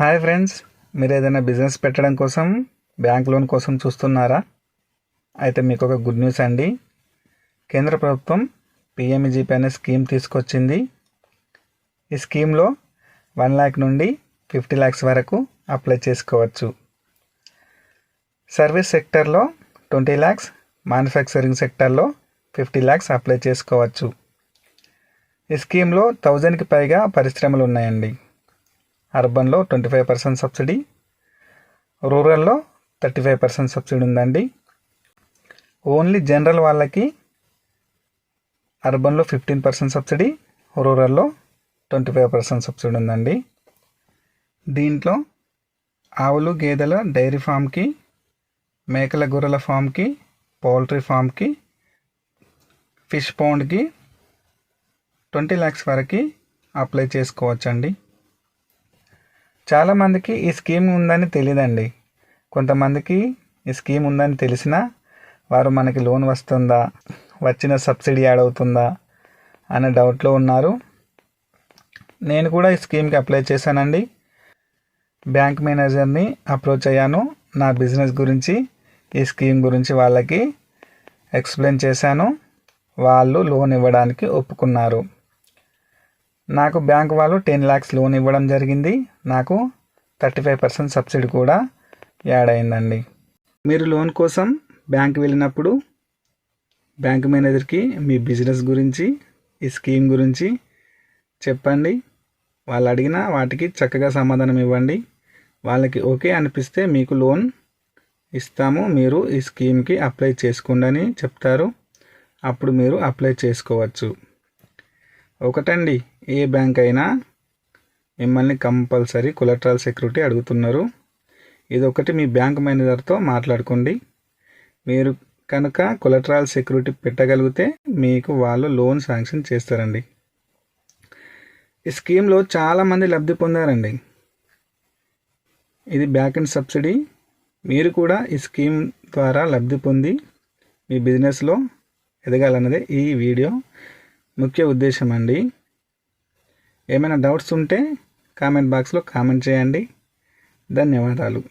Hi friends మీరు ఏదైనా business పెట్టడం కోసం బ్యాంక్ లోన్ కోసం చూస్తున్నారా? అయితే మీకు ఒక గుడ్ న్యూస్ అండి. కేంద్ర ప్రభుత్వం పిఎంఈజీపీ అనే స్కీమ్ తీసుకొచ్చింది. ఈ స్కీమ్లో వన్ ల్యాక్ నుండి ఫిఫ్టీ ల్యాక్స్ వరకు అప్లై చేసుకోవచ్చు. సర్వీస్ సెక్టర్లో ట్వంటీ ల్యాక్స్ మ్యానుఫ్యాక్చరింగ్ సెక్టర్లో ఫిఫ్టీ ల్యాక్స్ అప్లై చేసుకోవచ్చు. ఈ స్కీమ్లో థౌజండ్కి పైగా పరిశ్రమలు ఉన్నాయండి. అర్బన్లో ట్వంటీ ఫైవ్ పర్సెంట్ సబ్సిడీ రూరల్లో థర్టీ ఫైవ్ పర్సెంట్ సబ్సిడీ ఉందండి. ఓన్లీ జనరల్ వాళ్ళకి అర్బన్లో ఫిఫ్టీన్ పర్సెంట్ సబ్సిడీ రూరల్లో ట్వంటీ ఫైవ్ పర్సెంట్ సబ్సిడీ ఉందండి. దీంట్లో ఆవులు గేదెల డైరీ ఫామ్కి మేకల గొర్రెల ఫామ్కి పౌల్ట్రీ ఫామ్కి ఫిష్ పౌండ్కి ట్వంటీ ల్యాక్స్ వరకు అప్లై చేసుకోవచ్చండి. చాలామందికి ఈ స్కీమ్ ఉందని తెలియదండి కొంతమందికి ఈ స్కీమ్ ఉందని తెలిసినా వారు మనకి లోన్ వస్తుందా వచ్చిన సబ్సిడీ యాడ్ అవుతుందా అనే డౌట్లో ఉన్నారు. నేను కూడా ఈ స్కీమ్కి అప్లై చేశానండి. బ్యాంక్ మేనేజర్ని అప్రోచ్ అయ్యాను. నా బిజినెస్ గురించి ఈ స్కీమ్ గురించి వాళ్ళకి ఎక్స్ప్లెయిన్ చేశాను. వాళ్ళు లోన్ ఇవ్వడానికి ఒప్పుకున్నారు. నాకు బ్యాంక్ వాళ్ళు టెన్ ల్యాక్స్ లోన్ ఇవ్వడం జరిగింది. నాకు థర్టీ ఫైవ్ పర్సెంట్ సబ్సిడీ కూడా యాడ్ అయిందండి. మీరు లోన్ కోసం బ్యాంక్ వెళ్ళినప్పుడు బ్యాంక్ మేనేజర్కి మీ బిజినెస్ గురించి ఈ స్కీమ్ గురించి చెప్పండి. వాళ్ళు అడిగిన వాటికి చక్కగా సమాధానం ఇవ్వండి. వాళ్ళకి ఓకే అనిపిస్తే మీకు లోన్ ఇస్తాము. మీరు ఈ స్కీమ్కి అప్లై చేసుకోండి అని చెప్తారు. అప్పుడు మీరు అప్లై చేసుకోవచ్చు. ఒకటండి ఏ బ్యాంక్ అయినా మిమ్మల్ని కంపల్సరీ కొలెట్రల్ సెక్యూరిటీ అడుగుతున్నారు. ఇదొకటి మీ బ్యాంక్ మేనేజర్తో మాట్లాడుకోండి. మీరు కనుక కొలెట్రల్ సెక్యూరిటీ పెట్టగలిగితే మీకు వాళ్ళు లోన్ శాంక్షన్ చేస్తారండి. ఈ స్కీమ్లో చాలామంది లబ్ధి పొందారండి. ఇది బ్యాక్ అండ్ సబ్సిడీ. మీరు కూడా ఈ స్కీమ్ ద్వారా లబ్ధి పొంది మీ బిజినెస్లో ఎదగాలన్నదే ఈ వీడియో ముఖ్య ఉద్దేశం అండి. ఏమైనా డౌట్స్ ఉంటే కామెంట్ బాక్స్లో కామెంట్ చేయండి. ధన్యవాదాలు.